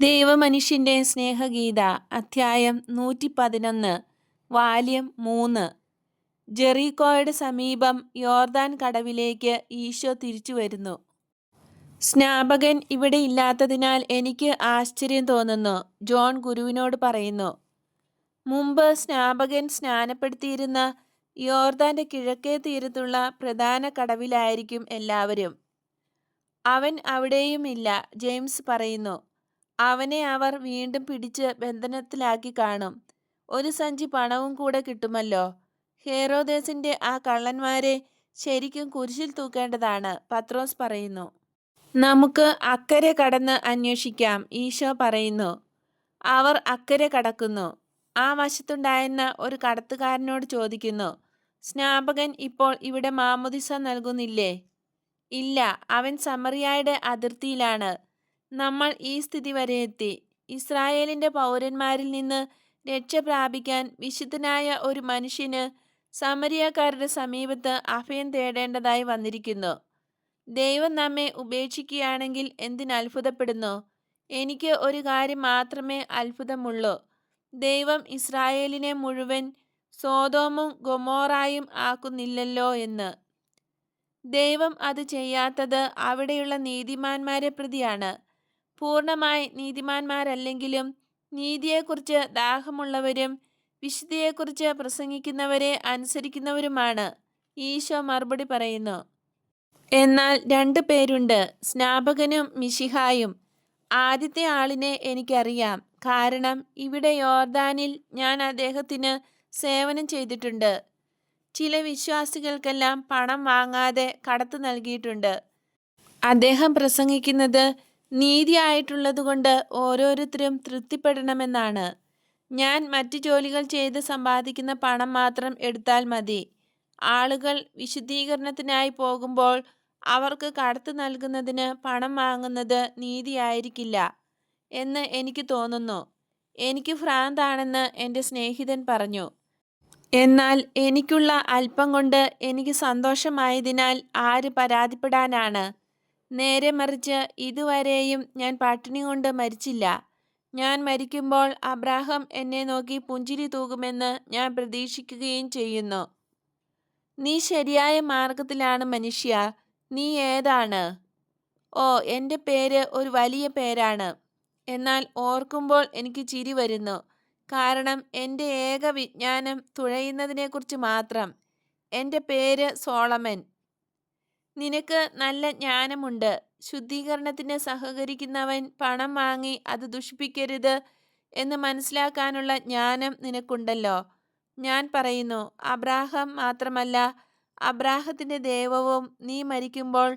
ദൈവമനുഷ്യന്റെ സ്നേഹഗീത അധ്യായം നൂറ്റി പതിനൊന്ന് വാല്യം മൂന്ന്. ജെറീക്കോയുടെ സമീപം യോർദാൻ കടവിലേക്ക് ഈശോ തിരിച്ചു വരുന്നു സ്നാപകൻ ഇവിടെ ഇല്ലാത്തതിനാൽ എനിക്ക് ആശ്ചര്യം തോന്നുന്നു ജോൺ ഗുരുവിനോട് പറയുന്നു. മുമ്പ് സ്നാപകൻ സ്നാനപ്പെടുത്തിയിരുന്ന യോർദാന്റെ കിഴക്കേ തീരത്തുള്ള പ്രധാന കടവിലായിരിക്കും എല്ലാവരും. അവൻ അവിടെയുമില്ല ജെയിംസ് പറയുന്നു. അവനെ അവർ വീണ്ടും പിടിച്ച് ബന്ധനത്തിലാക്കി കാണും. ഒരു സഞ്ചി പണവും കൂടെ കിട്ടുമല്ലോ. ഹേറോദേസിന്റെ ആ കള്ളന്മാരെ ശരിക്കും കുരിശിൽ തൂക്കേണ്ടതാണ് പത്രോസ് പറയുന്നു. നമുക്ക് അക്കരെ കടന്ന് അന്വേഷിക്കാം ഈശോ പറയുന്നു. അവർ അക്കരെ കടക്കുന്നു. ആ വശത്തുണ്ടായിരുന്ന ഒരു കടത്തുകാരനോട് ചോദിക്കുന്നു സ്നാപകൻ ഇപ്പോൾ ഇവിടെ മാമുദിസ നൽകുന്നില്ലേ? ഇല്ല അവൻ സമറിയായുടെ അതിർത്തിയിലാണ്. നമ്മൾ ഈ സ്ഥിതി വരെ എത്തി. ഇസ്രായേലിന്റെ പൗരന്മാരിൽ നിന്ന് രക്ഷ പ്രാപിക്കാൻ വിശുദ്ധനായ ഒരു മനുഷ്യന് സമരിയക്കാരുടെ സമീപത്ത് അഭയം തേടേണ്ടതായി വന്നിരിക്കുന്നു. ദൈവം നമ്മെ ഉപേക്ഷിക്കുകയാണെങ്കിൽ എന്തിനത്ഭുതപ്പെടുന്നു എനിക്ക് ഒരു കാര്യം മാത്രമേ അത്ഭുതമുള്ളൂ. ദൈവം ഇസ്രായേലിനെ മുഴുവൻ സോതോമും ഗൊമോറായും ആക്കുന്നില്ലല്ലോ എന്ന്. ദൈവം അത് ചെയ്യാത്തത് അവിടെയുള്ള നീതിമാന്മാരെ പ്രതിയാണ്. പൂർണമായി നീതിമാന്മാരല്ലെങ്കിലും നീതിയെക്കുറിച്ച് ദാഹമുള്ളവരും വിശുദ്ധിയെക്കുറിച്ച് പ്രസംഗിക്കുന്നവരെ അനുസരിക്കുന്നവരുമാണ്. ഈശോ മറുപടി പറയുന്നു എന്നാൽ രണ്ടു പേരുണ്ട് സ്നാപകനും മിശിഹായും. ആദ്യത്തെ ആളിനെ എനിക്കറിയാം. കാരണം ഇവിടെ യോർദാനിൽ ഞാൻ അദ്ദേഹത്തിന് സേവനം ചെയ്തിട്ടുണ്ട്. ചില വിശ്വാസികൾക്കെല്ലാം പണം വാങ്ങാതെ കടത്തു നൽകിയിട്ടുണ്ട്. അദ്ദേഹം പ്രസംഗിക്കുന്നത് നീതിയായിട്ടുള്ളതുകൊണ്ട് ഓരോരുത്തരും തൃപ്തിപ്പെടണമെന്നാണ്. ഞാൻ മറ്റു ജോലികൾ ചെയ്ത് സമ്പാദിക്കുന്ന പണം മാത്രം എടുത്താൽ മതി. ആളുകൾ വിശുദ്ധീകരണത്തിനായി പോകുമ്പോൾ അവർക്ക് കടത്തു നൽകുന്നതിന് പണം വാങ്ങുന്നത് നീതിയായിരിക്കില്ല എന്ന് എനിക്ക് തോന്നുന്നു. എനിക്ക് ഭ്രാന്താണെന്ന് എന്റെ സ്നേഹിതൻ പറഞ്ഞു. എന്നാൽ എനിക്കുള്ള അല്പം കൊണ്ട് എനിക്ക് സന്തോഷമായതിനാൽ ആര് പരാതിപ്പെടാനാണ്? നേരെ മറിച്ച് ഇതുവരെയും ഞാൻ പട്ടിണി കൊണ്ട് മരിച്ചില്ല. ഞാൻ മരിക്കുമ്പോൾ അബ്രാഹം എന്നെ നോക്കി പുഞ്ചിരി തൂകുമെന്ന് ഞാൻ പ്രതീക്ഷിക്കുകയും ചെയ്യുന്നു. നീ ശരിയായ മാർഗത്തിലാണ് മനുഷ്യ. നീ ഏതാണ്? ഓ എന്റെ പേര് ഒരു വലിയ പേരാണ്. എന്നാൽ ഓർക്കുമ്പോൾ എനിക്ക് ചിരി വരുന്നു. കാരണം എന്റെ ഏക വിജ്ഞാനം തുഴയുന്നതിനെക്കുറിച്ച് മാത്രം. എന്റെ പേര് സോളമൻ. നിനക്ക് നല്ല ജ്ഞാനമുണ്ട്. ശുദ്ധീകരണത്തിന് സഹകരിക്കുന്നവൻ പണം വാങ്ങി അത് ദുഷിപ്പിക്കരുത് എന്ന് മനസ്സിലാക്കാനുള്ള ജ്ഞാനം നിനക്കുണ്ടല്ലോ. ഞാൻ പറയുന്നു അബ്രാഹം മാത്രമല്ല അബ്രാഹത്തിന്റെ ദൈവവും നീ മരിക്കുമ്പോൾ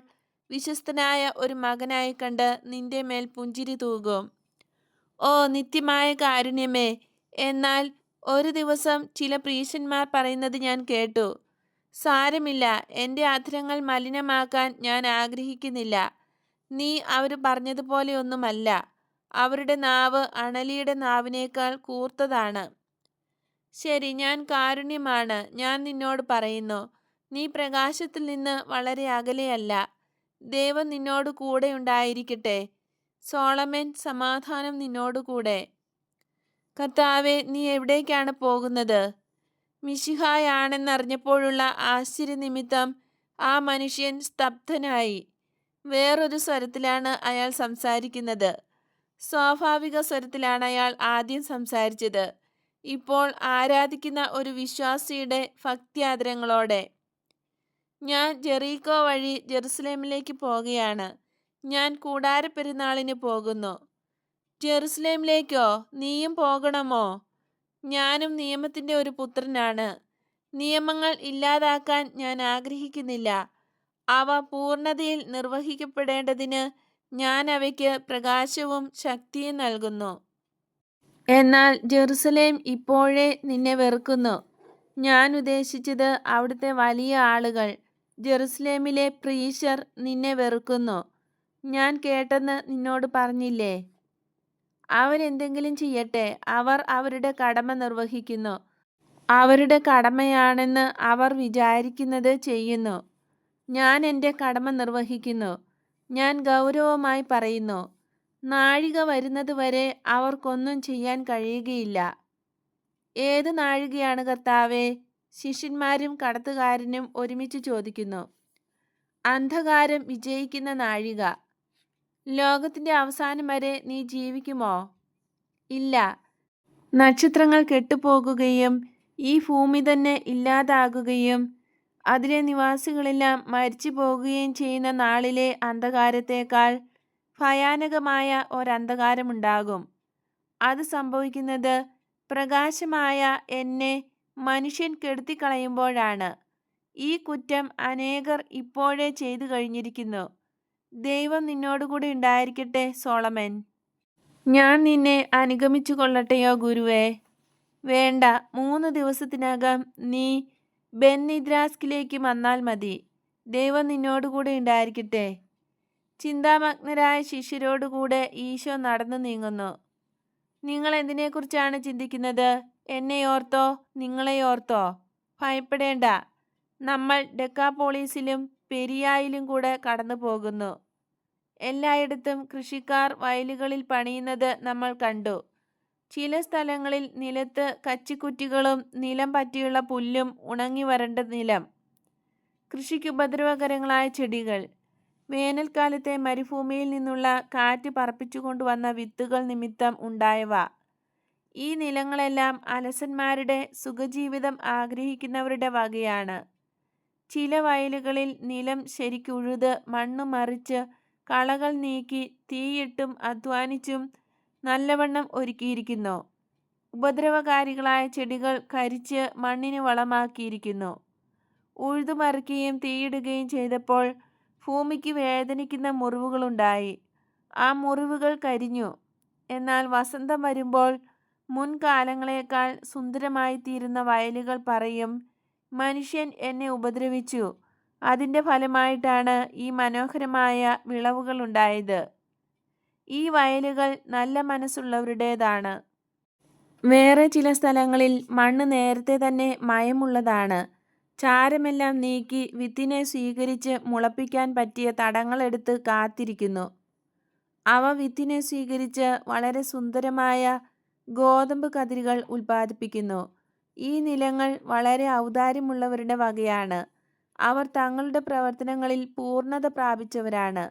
വിശ്വസ്തനായ ഒരു മകനായി കണ്ട് നിന്റെ മേൽ പുഞ്ചിരി തൂകും. ഓ നിത്യമായ കാരുണ്യമേ എന്നാൽ ഒരു ദിവസം ചില പ്രീശന്മാർ പറയുന്നത് ഞാൻ കേട്ടു. സാരമില്ല. എന്റെ അധരങ്ങൾ മലിനമാക്കാൻ ഞാൻ ആഗ്രഹിക്കുന്നില്ല. നീ അവർ പറഞ്ഞതുപോലെയൊന്നുമല്ല അവരുടെ നാവ് അണലിയുടെ നാവിനേക്കാൾ കൂർത്തതാണ്. ശരി ഞാൻ കാരുണ്യമാണ്. ഞാൻ നിന്നോട് പറയുന്നു. നീ പ്രകാശത്തിൽ നിന്ന് വളരെ അകലെയല്ല. ദൈവം നിന്നോട് കൂടെ ഉണ്ടായിരിക്കട്ടെ. സോളമൻ സമാധാനം നിന്നോട് കൂടെ കർത്താവെ നീ എവിടേക്കാണ് പോകുന്നത്? മിശിഹായാണെന്നറിഞ്ഞപ്പോഴുള്ള ആശ്ചര്യനിമിത്തം ആ മനുഷ്യൻ സ്തബ്ധനായി. വേറൊരു സ്വരത്തിലാണ് അയാൾ സംസാരിക്കുന്നത്. സ്വാഭാവിക സ്വരത്തിലാണ് അയാൾ ആദ്യം സംസാരിച്ചത്. ഇപ്പോൾ ആരാധിക്കുന്ന ഒരു വിശ്വാസിയുടെ ഭക്തിയാദരങ്ങളോടെ. ഞാൻ ജെറീക്കോ വഴി ജെറുസലേമിലേക്ക് പോകുകയാണ് ഞാൻ കൂടാര പെരുന്നാളിന് പോകുന്നു. ജെറുസലേമിലേക്കോ? നീയും പോകണമോ? ഞാനും നിയമത്തിന്റെ ഒരു പുത്രനാണ്. നിയമങ്ങൾ ഇല്ലാതാക്കാൻ ഞാൻ ആഗ്രഹിക്കുന്നില്ല. അവ പൂർണതയിൽ നിർവഹിക്കപ്പെടേണ്ടതിന് ഞാൻ അവയ്ക്ക് പ്രകാശവും ശക്തിയും നൽകുന്നു. എന്നാൽ ജെറുസലേം ഇപ്പോഴേ നിന്നെ വെറുക്കുന്നു. ഞാൻ ഉദ്ദേശിച്ചത് അവിടുത്തെ വലിയ ആളുകൾ ജെറുസലേമിലെ പ്രീശർ നിന്നെ വെറുക്കുന്നു. ഞാൻ കേട്ടെന്ന് നിന്നോട് പറഞ്ഞില്ലേ? അവരെന്തെങ്കിലും ചെയ്യട്ടെ അവർ അവരുടെ കടമ നിർവഹിക്കുന്നു. അവരുടെ കടമയാണെന്ന് അവർ വിചാരിക്കുന്നത് ചെയ്യുന്നു. ഞാൻ എന്റെ കടമ നിർവഹിക്കുന്നു. ഞാൻ ഗൗരവമായി പറയുന്നു. നാഴിക വരുന്നതുവരെ അവർക്കൊന്നും ചെയ്യാൻ കഴിയുകയില്ല. ഏത് നാഴികയാണ് കർത്താവേ? ശിഷ്യന്മാരും കടത്തുകാരനും ഒരുമിച്ച് ചോദിക്കുന്നു. അന്ധകാരം വിജയിക്കുന്ന നാഴിക. ലോകത്തിന്റെ അവസാനം വരെ നീ ജീവിക്കുമോ? ഇല്ല. നക്ഷത്രങ്ങൾ കെട്ടുപോകുകയും ഈ ഭൂമി തന്നെ ഇല്ലാതാകുകയും അതിലെ നിവാസികളെല്ലാം മരിച്ചു പോകുകയും ചെയ്യുന്ന നാളിലെ അന്ധകാരത്തേക്കാൾ ഭയാനകമായ ഒരന്ധകാരമുണ്ടാകും. അത് സംഭവിക്കുന്നത് പ്രകാശമായ എന്നെ മനുഷ്യൻ കെടുത്തിക്കളയുമ്പോഴാണ്. ഈ കുറ്റം അനേകർ ഇപ്പോഴേ ചെയ്തു കഴിഞ്ഞിരിക്കുന്നു. ദൈവം നിന്നോടുകൂടി ഉണ്ടായിരിക്കട്ടെ സോളമൻ. ഞാൻ നിന്നെ അനുഗമിച്ചു കൊള്ളട്ടെയോ ഗുരുവേ. വേണ്ട മൂന്ന് ദിവസത്തിനകം നീ ബെന്നിദ്രാസ്കിലേക്ക് വന്നാൽ മതി. ദൈവം നിന്നോടുകൂടെ ഉണ്ടായിരിക്കട്ടെ. ചിന്താമഗ്നരായ ശിഷ്യരോടുകൂടെ ഈശോ നടന്നു നീങ്ങുന്നു. നിങ്ങൾ എന്തിനെക്കുറിച്ചാണ് ചിന്തിക്കുന്നത്? എന്നെ ഓർത്തോ? നിങ്ങളെ ഓർത്തോ? ഭയപ്പെടേണ്ട. നമ്മൾ ഡെക്കാപോളീസിലും പെരിയായിലും കൂടെ കടന്നു പോകുന്നു. എല്ലായിടത്തും കൃഷിക്കാർ വയലുകളിൽ പണിയുന്നത് നമ്മൾ കണ്ടു. ചില സ്ഥലങ്ങളിൽ നിലത്ത് കച്ചിക്കുറ്റികളും നിലം പറ്റിയുള്ള പുല്ലും ഉണങ്ങി വരണ്ട നിലം. കൃഷിക്ക് ഉപദ്രവകരങ്ങളായ ചെടികൾ. വേനൽക്കാലത്തെ മരുഭൂമിയിൽ നിന്നുള്ള കാറ്റ് പറപ്പിച്ചുകൊണ്ടുവന്ന വിത്തുകൾ നിമിത്തം ഉണ്ടായവ. ഈ നിലങ്ങളെല്ലാം അലസന്മാരുടെ സുഖജീവിതം ആഗ്രഹിക്കുന്നവരുടെ വകയാണ്. ചില വയലുകളിൽ നിലം ശരിക്കുഴുത് മണ്ണ് മറിച്ച് കളകൾ നീക്കി തീയിട്ടും അധ്വാനിച്ചും നല്ലവണ്ണം ഒരുക്കിയിരിക്കുന്നു. ഉപദ്രവകാരികളായ ചെടികൾ കരിച്ച് മണ്ണിന് വളമാക്കിയിരിക്കുന്നു. ഉഴുതുമറിക്കുകയും തീയിടുകയും ചെയ്തപ്പോൾ ഭൂമിക്ക് വേദനിക്കുന്ന മുറിവുകളുണ്ടായി. ആ മുറിവുകൾ കരിഞ്ഞു. എന്നാൽ വസന്തം വരുമ്പോൾ മുൻകാലങ്ങളേക്കാൾ സുന്ദരമായി തീരുന്ന വയലുകൾ പറയും മനുഷ്യൻ എന്നെ ഉപദ്രവിച്ചു. അതിന്റെ ഫലമായിട്ടാണ് ഈ മനോഹരമായ വിളവുകൾ ഉണ്ടായത് ഈ വയലുകൾ നല്ല മനസ്സുള്ളവരുടേതാണ്. വേറെ ചില സ്ഥലങ്ങളിൽ മണ്ണ് നേരത്തെ തന്നെ മയമുള്ളതാണ്. ചാരമെല്ലാം നീക്കി വിത്തിനെ സ്വീകരിച്ച് മുളപ്പിക്കാൻ പറ്റിയ തടങ്ങളെടുത്ത് കാത്തിരിക്കുന്നു. അവ വിത്തിനെ സ്വീകരിച്ച് വളരെ സുന്ദരമായ ഗോതമ്പ് കതിരുകൾ ഉൽപ്പാദിപ്പിക്കുന്നു. ഈ നിലങ്ങൾ വളരെ ഔദാര്യമുള്ളവരുടെ വകയാണ്. അവർ തങ്ങളുടെ പ്രവർത്തനങ്ങളിൽ പൂർണത പ്രാപിച്ചവരാണ്.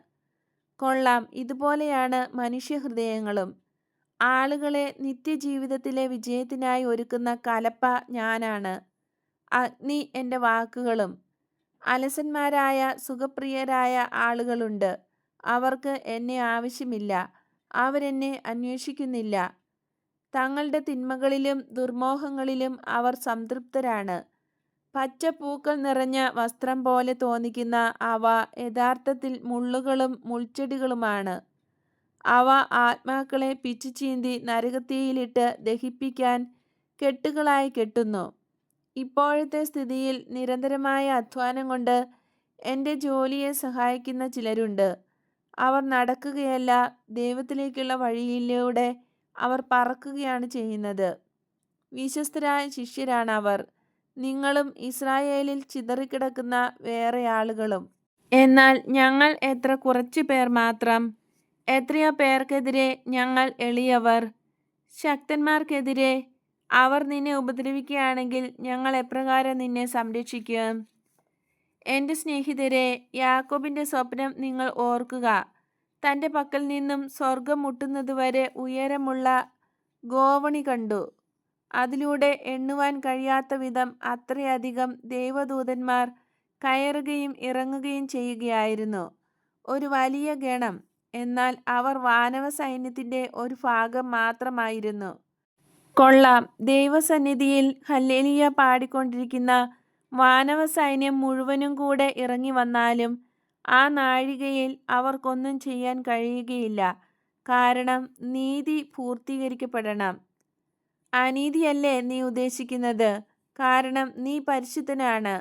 കൊള്ളാം ഇതുപോലെയാണ് മനുഷ്യഹൃദയങ്ങളും. ആളുകളെ നിത്യജീവിതത്തിലെ വിജയത്തിനായി ഒരുക്കുന്ന കലപ്പ ഞാനാണ്. അഗ്നി എന്റെ വാക്കുകളും. അലസന്മാരായ സുഖപ്രിയരായ ആളുകളുണ്ട്. അവർക്ക് എന്നെ ആവശ്യമില്ല. അവരെന്നെ അന്വേഷിക്കുന്നില്ല. തങ്ങളുടെ തിന്മകളിലും ദുർമോഹങ്ങളിലും അവർ സംതൃപ്തരാണ്. പച്ചപ്പൂക്കൾ നിറഞ്ഞ വസ്ത്രം പോലെ തോന്നിക്കുന്ന അവ യഥാർത്ഥത്തിൽ മുള്ളുകളും മുൾച്ചെടികളുമാണ്. അവ ആത്മാക്കളെ പിച്ചുചീന്തി നരകത്തിയിലിട്ട് ദഹിപ്പിക്കാൻ കെട്ടുകളായി കെട്ടുന്നു. ഇപ്പോഴത്തെ സ്ഥിതിയിൽ നിരന്തരമായ അധ്വാനം കൊണ്ട് എന്റെ ജോലിയെ സഹായിക്കുന്ന ചിലരുണ്ട്. അവർ നടക്കുകയല്ല ദൈവത്തിലേക്കുള്ള വഴിയിലൂടെ അവർ പറക്കുകയാണ് ചെയ്യുന്നത്. വിശ്വസ്തരായ ശിഷ്യരാണ് അവർ നിങ്ങളും ഇസ്രായേലിൽ ചിതറിക്കിടക്കുന്ന വേറെ ആളുകളും. എന്നാൽ ഞങ്ങൾ എത്ര കുറച്ച് പേർ മാത്രം. എത്രയോ പേർക്കെതിരെ ഞങ്ങൾ എളിയവർ. ശക്തന്മാർക്കെതിരെ അവർ നിന്നെ ഉപദ്രവിക്കുകയാണെങ്കിൽ ഞങ്ങൾ എപ്രകാരം നിന്നെ സംരക്ഷിക്കും? എന്റെ സ്നേഹിതരെ യാക്കോബിന്റെ സ്വപ്നം നിങ്ങൾ ഓർക്കുക. തന്റെ പക്കൽ നിന്നും സ്വർഗം മുട്ടുന്നതുവരെ ഉയരമുള്ള ഗോവണി കണ്ടു. അതിലൂടെ എണ്ണുവാൻ കഴിയാത്ത വിധം അത്രയധികം ദൈവദൂതന്മാർ കയറുകയും ഇറങ്ങുകയും ചെയ്യുകയായിരുന്നു. ഒരു വലിയ ഗണം എന്നാൽ അവർ വാനവ സൈന്യത്തിന്റെ ഒരു ഭാഗം മാത്രമായിരുന്നു. കൊള്ളാം ദൈവസന്നിധിയിൽ ഹല്ലേലിയ പാടിക്കൊണ്ടിരിക്കുന്ന വാനവ സൈന്യം മുഴുവനും കൂടെ ഇറങ്ങി വന്നാലും ആ നാഴികയിൽ അവർക്കൊന്നും ചെയ്യാൻ കഴിയുകയില്ല. കാരണം നീതി പൂർത്തീകരിക്കപ്പെടണം. അനീതിയല്ലേ നീ ഉദ്ദേശിക്കുന്നത്? കാരണം നീ പരിശുദ്ധനാണ്.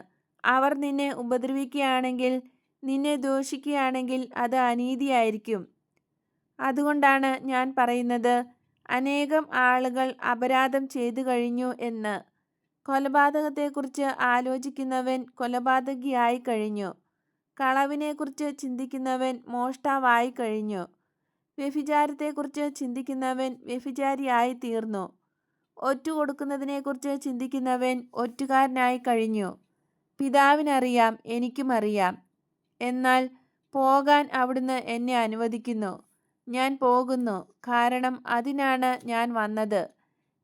അവർ നിന്നെ ഉപദ്രവിക്കുകയാണെങ്കിൽ നിന്നെ ദോഷിക്കുകയാണെങ്കിൽ അത് അനീതിയായിരിക്കും. അതുകൊണ്ടാണ് ഞാൻ പറയുന്നത് അനേകം ആളുകൾ അപരാധം ചെയ്തു കഴിഞ്ഞു എന്ന്. കൊലപാതകത്തെക്കുറിച്ച് ആലോചിക്കുന്നവൻ കൊലപാതകിയായി കഴിഞ്ഞു. കളവിനെക്കുറിച്ച് ചിന്തിക്കുന്നവൻ മോഷ്ടാവായി കഴിഞ്ഞു. വ്യഭിചാരത്തെക്കുറിച്ച് ചിന്തിക്കുന്നവൻ വ്യഭിചാരിയായി തീർന്നു. ഒറ്റ കൊടുക്കുന്നതിനെക്കുറിച്ച് ചിന്തിക്കുന്നവൻ ഒറ്റുകാരനായി കഴിഞ്ഞു. പിതാവിനറിയാം എനിക്കും അറിയാം. എന്നാൽ പോകാൻ അവിടുന്ന് എന്നെ അനുവദിക്കുന്നു. ഞാൻ പോകുന്നു കാരണം അതിനാണ് ഞാൻ വന്നത്.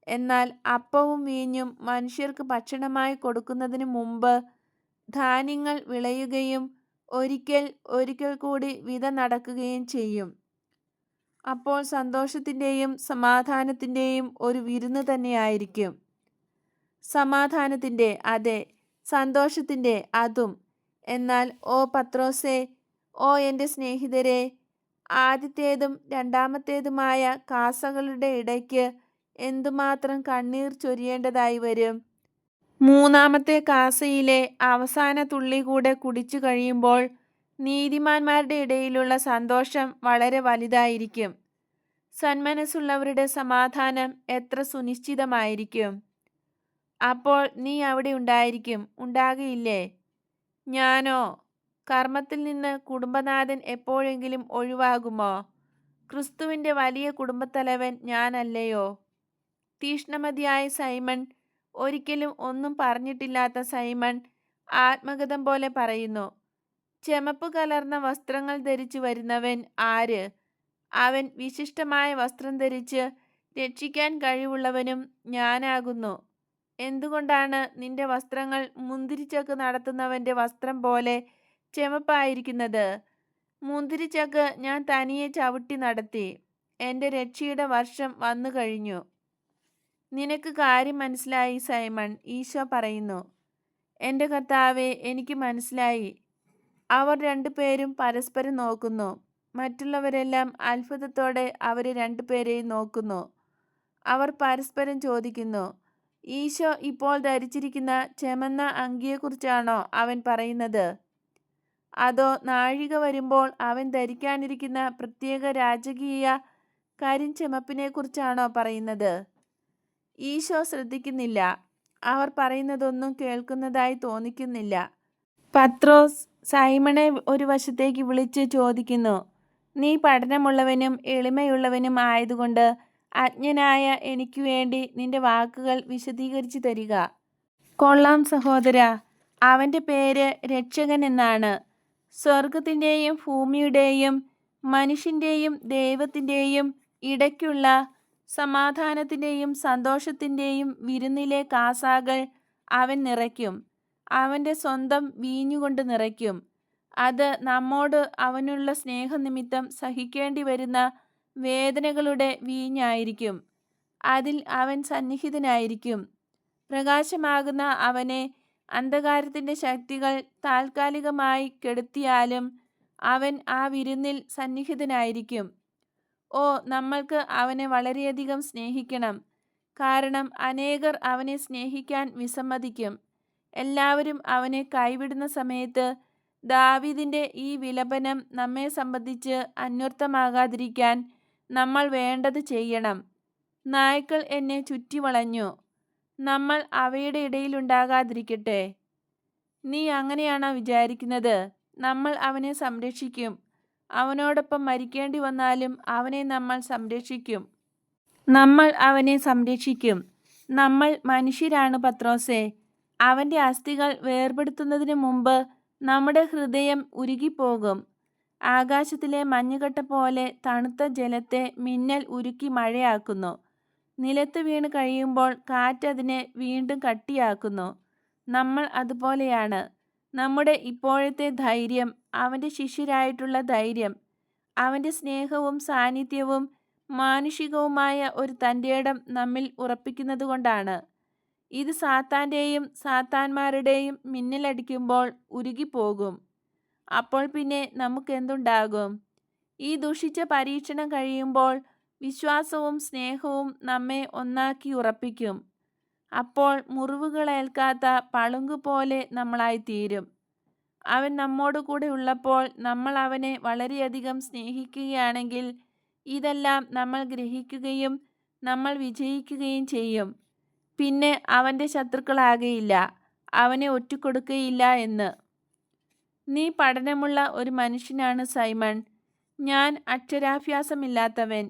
എന്നാൽ അപ്പവും വീഞ്ഞും മനുഷ്യർക്ക് ഭക്ഷണമായി കൊടുക്കുന്നതിന് മുമ്പ് ധാന്യങ്ങൾ വിളയുകയും ഒരിക്കൽ ഒരിക്കൽ കൂടി വിധ നടക്കുകയും ചെയ്യും. അപ്പോൾ സന്തോഷത്തിന്റെയും സമാധാനത്തിന്റെയും ഒരു വിരുന്ന് തന്നെയായിരിക്കും. സമാധാനത്തിന്റെ അതെ സന്തോഷത്തിന്റെ അതും. എന്നാൽ ഓ പത്രോസേ ഓ എന്റെ സ്നേഹിതരെ ആദ്യത്തേതും രണ്ടാമത്തേതുമായ കാസകളുടെ ഇടയ്ക്ക് എന്തുമാത്രം കണ്ണീർ ചൊരിയേണ്ടതായി വരും? മൂന്നാമത്തെ കാസയിലെ അവസാന തുള്ളി കൂടെ കുടിച്ചു കഴിയുമ്പോൾ നീതിമാന്മാരുടെ ഇടയിലുള്ള സന്തോഷം വളരെ വലുതായിരിക്കും. സന്മനസ്സുള്ളവരുടെ സമാധാനം എത്ര സുനിശ്ചിതമായിരിക്കും? അപ്പോൾ നീ അവിടെ ഉണ്ടായിരിക്കും ഉണ്ടാകയില്ലേ? ഞാനോ? കർമ്മത്തിൽ നിന്ന് കുടുംബനാഥൻ എപ്പോഴെങ്കിലും ഒഴിവാകുമോ? ക്രിസ്തുവിന്റെ വലിയ കുടുംബത്തലവൻ ഞാനല്ലയോ? തീഷ്ണമതിയായ സൈമൺ ഒരിക്കലും ഒന്നും പറഞ്ഞിട്ടില്ലാത്ത സൈമൺ ആത്മഗതം പോലെ പറയുന്നു ചെമപ്പ് കലർന്ന വസ്ത്രങ്ങൾ ധരിച്ചു വരുന്നവൻ ആര്? അവൻ വിശിഷ്ടമായ വസ്ത്രം ധരിച്ച് രക്ഷിക്കാൻ കഴിവുള്ളവനും ഞാനാകുന്നു. എന്തുകൊണ്ടാണ് നിന്റെ വസ്ത്രങ്ങൾ മുന്തിരിച്ചക്ക് നടത്തുന്നവന്റെ വസ്ത്രം പോലെ ചെമപ്പായിരിക്കുന്നത്? മുന്തിരിച്ചക്ക് ഞാൻ തനിയെ ചവിട്ടി നടത്തി. എന്റെ രക്ഷയുടെ വർഷം വന്നു കഴിഞ്ഞു നിനക്ക് കാര്യം മനസ്സിലായി സൈമൺ. ഈശോ പറയുന്നു. എന്റെ കർത്താവെ എനിക്ക് മനസ്സിലായി. അവർ രണ്ടുപേരും പരസ്പരം നോക്കുന്നു. മറ്റുള്ളവരെല്ലാം അത്ഭുതത്തോടെ അവർ രണ്ടുപേരെയും നോക്കുന്നു. അവർ പരസ്പരം ചോദിക്കുന്നു ഈശോ ഇപ്പോൾ ധരിച്ചിരിക്കുന്ന ചെമന്ന അങ്കിയെക്കുറിച്ചാണോ അവൻ പറയുന്നത്? അതോ നാഴിക വരുമ്പോൾ അവൻ ധരിക്കാനിരിക്കുന്ന പ്രത്യേക രാജകീയ കരിഞ്ചെമപ്പിനെക്കുറിച്ചാണോ പറയുന്നത്? ഈശോ ശ്രദ്ധിക്കുന്നില്ല. അവർ പറയുന്നതൊന്നും കേൾക്കുന്നതായി തോന്നിക്കുന്നില്ല. പത്രോസ് സൈമണെ ഒരു വശത്തേക്ക് വിളിച്ച് ചോദിക്കുന്നു നീ പഠനമുള്ളവനും എളിമയുള്ളവനും ആയതുകൊണ്ട് അജ്ഞനായ എനിക്ക് വേണ്ടി നിന്റെ വാക്കുകൾ വിശദീകരിച്ചു തരിക. കൊള്ളാം സഹോദര അവന്റെ പേര് രക്ഷകൻ എന്നാണ്. സ്വർഗത്തിന്റെയും ഭൂമിയുടെയും മനുഷ്യന്റെയും ദൈവത്തിന്റെയും ഇടയ്ക്കുള്ള സമാധാനത്തിന്റെയും സന്തോഷത്തിന്റെയും വിരുന്നിലെ കാസാകൾ അവൻ നിറയ്ക്കും. അവന്റെ സ്വന്തം വീഞ്ഞുകൊണ്ട് നിറയ്ക്കും. അത് നമ്മോട് അവനുള്ള സ്നേഹനിമിത്തം സഹിക്കേണ്ടി വരുന്ന വേദനകളുടെ വീഞ്ഞായിരിക്കും. അതിൽ അവൻ സന്നിഹിതനായിരിക്കും. പ്രകാശമാകുന്ന അവനെ അന്ധകാരത്തിന്റെ ശക്തികൾ താൽക്കാലികമായി കെടുത്തിയാലും അവൻ ആ വിരുന്നിൽ സന്നിഹിതനായിരിക്കും. ഓ നമ്മൾക്ക് അവനെ വളരെയധികം സ്നേഹിക്കണം. കാരണം അനേകർ അവനെ സ്നേഹിക്കാൻ വിസമ്മതിക്കും. എല്ലാവരും അവനെ കൈവിടുന്ന സമയത്ത് ദാവിദിന്റെ ഈ വിലപനം നമ്മെ സംബന്ധിച്ച് അന്വർത്ഥമാകാതിരിക്കാൻ നമ്മൾ വേണ്ടത് ചെയ്യണം. നായ്ക്കൾ എന്നെ ചുറ്റി വളഞ്ഞു നമ്മൾ അവയുടെ ഇടയിലുണ്ടാകാതിരിക്കട്ടെ. നീ അങ്ങനെയാണോ വിചാരിക്കുന്നത്? നമ്മൾ അവനെ സംരക്ഷിക്കും. അവനോടൊപ്പം മരിക്കേണ്ടി വന്നാലും അവനെ നമ്മൾ സംരക്ഷിക്കും. നമ്മൾ അവനെ സംരക്ഷിക്കും. നമ്മൾ മനുഷ്യരാണ് പത്രോസേ. അവന്റെ അസ്ഥികൾ വേർപെടുത്തുന്നതിന് മുമ്പ് നമ്മുടെ ഹൃദയം ഉരുകിപ്പോകും. ആകാശത്തിലെ മഞ്ഞുകട്ട പോലെ തണുത്ത ജലത്തെ മിന്നൽ ഉരുക്കി മഴയാക്കുന്നു. നിലത്ത് വീണ് കഴിയുമ്പോൾ കാറ്റതിനെ വീണ്ടും കട്ടിയാക്കുന്നു. നമ്മൾ അതുപോലെയാണ്. നമ്മുടെ ഇപ്പോഴത്തെ ധൈര്യം അവന്റെ ശിഷ്യരായിട്ടുള്ള ധൈര്യം അവന്റെ സ്നേഹവും സാന്നിധ്യവും മാനുഷികവുമായ ഒരു തന്റെയിടം നമ്മിൽ ഉറപ്പിക്കുന്നത് കൊണ്ടാണ്. ഇത് സാത്താന്റെയും സാത്താന്മാരുടെയും മിന്നലടിക്കുമ്പോൾ ഉരുകിപ്പോകും. അപ്പോൾ പിന്നെ നമുക്കെന്തുണ്ടാകും? ഈ ദുഷിച്ച പരീക്ഷണം കഴിയുമ്പോൾ വിശ്വാസവും സ്നേഹവും നമ്മെ ഒന്നാക്കി ഉറപ്പിക്കും. അപ്പോൾ മുറിവുകളേൽക്കാത്ത പളുങ്ക് പോലെ നമ്മളായി തീരും അവൻ നമ്മോട് കൂടെ ഉള്ളപ്പോൾ നമ്മൾ അവനെ വളരെയധികം സ്നേഹിക്കുകയാണെങ്കിൽ ഇതെല്ലാം നമ്മൾ ഗ്രഹിക്കുകയും നമ്മൾ വിജയിക്കുകയും ചെയ്യും. പിന്നെ അവന്റെ ശത്രുക്കളാകയില്ല. അവനെ ഒറ്റുകൊടുക്കുകയില്ല എന്ന്. നീ പഠനമുള്ള ഒരു മനുഷ്യനാണ് സൈമൺ. ഞാൻ അക്ഷരാഭ്യാസമില്ലാത്തവൻ.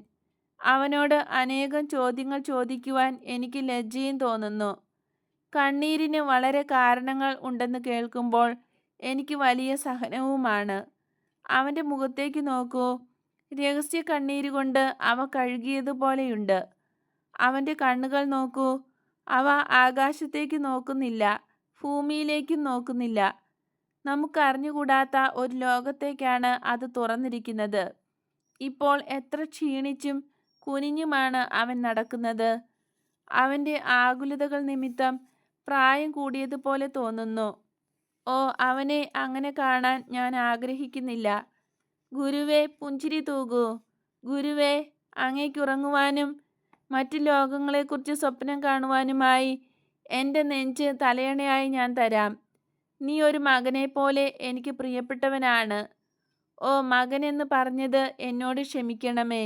അവനോട് അനേകം ചോദ്യങ്ങൾ ചോദിക്കുവാൻ എനിക്ക് ലജ്ജയും തോന്നുന്നു. കണ്ണീരിന് വളരെ കാരണങ്ങൾ ഉണ്ടെന്ന് കേൾക്കുമ്പോൾ എനിക്ക് വലിയ സഹനവുമാണ്. അവന്റെ മുഖത്തേക്ക് നോക്കൂ. രഹസ്യ കണ്ണീര് കൊണ്ട് അവ കഴുകിയതുപോലെയുണ്ട്. അവന്റെ കണ്ണുകൾ നോക്കൂ. അവ ആകാശത്തേക്ക് നോക്കുന്നില്ല ഭൂമിയിലേക്കും നോക്കുന്നില്ല. നമുക്ക് അറിഞ്ഞുകൂടാത്ത ഒരു ലോകത്തേക്കാണ് അത് തുറന്നിരിക്കുന്നത്. ഇപ്പോൾ എത്ര ക്ഷീണിച്ചും കുനിഞ്ഞുമാണ് അവൻ നടക്കുന്നത്. അവന്റെ ആകുലതകൾ നിമിത്തം പ്രായം കൂടിയതുപോലെ തോന്നുന്നു. ഓ അവനെ അങ്ങനെ കാണാൻ ഞാൻ ആഗ്രഹിക്കുന്നില്ല. ഗുരുവെ പുഞ്ചിരി തൂകൂ. ഗുരുവെ അങ്ങേക്കുറങ്ങുവാനും മറ്റു ലോകങ്ങളെക്കുറിച്ച് സ്വപ്നം കാണുവാനുമായി എന്റെ നെഞ്ച് തലയണയായി ഞാൻ തരാം. നീ ഒരു മകനെ പോലെ എനിക്ക് പ്രിയപ്പെട്ടവനാണ്. ഓ മകനെന്ന് പറഞ്ഞത് എന്നോട് ക്ഷമിക്കണമേ.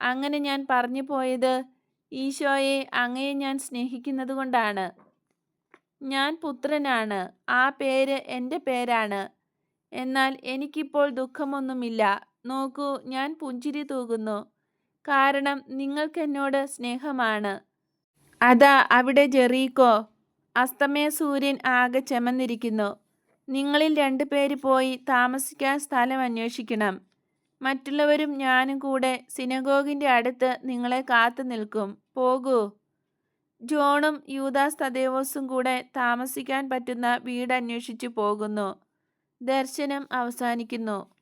അങ്ങനെ ഞാൻ പറഞ്ഞു പോയത് ഈശോയെ അങ്ങയെ ഞാൻ സ്നേഹിക്കുന്നത് കൊണ്ടാണ്. ഞാൻ പുത്രനാണ് ആ പേര് എന്റെ പേരാണ്. എന്നാൽ എനിക്കിപ്പോൾ ദുഃഖമൊന്നുമില്ല. നോക്കൂ ഞാൻ പുഞ്ചിരി തൂകുന്നു. കാരണം നിങ്ങൾക്കെന്നോട് സ്നേഹമാണ്. അതാ അവിടെ ജെറീക്കോ അസ്തമയ സൂര്യൻ ആകെ ചെമന്നിരിക്കുന്നു. നിങ്ങളിൽ രണ്ടുപേര് പോയി താമസിക്കാൻ സ്ഥലം അന്വേഷിക്കണം മറ്റുള്ളവരും ഞാനും കൂടെ സിനഗോഗിന്റെ അടുത്ത് നിങ്ങളെ കാത്തു നിൽക്കും. പോകൂ. ജോണും യൂദാസ് തദേവോസും കൂടെ താമസിക്കാൻ പറ്റുന്ന വീട് അന്വേഷിച്ചു പോകുന്നു. ദർശനം അവസാനിക്കുന്നു.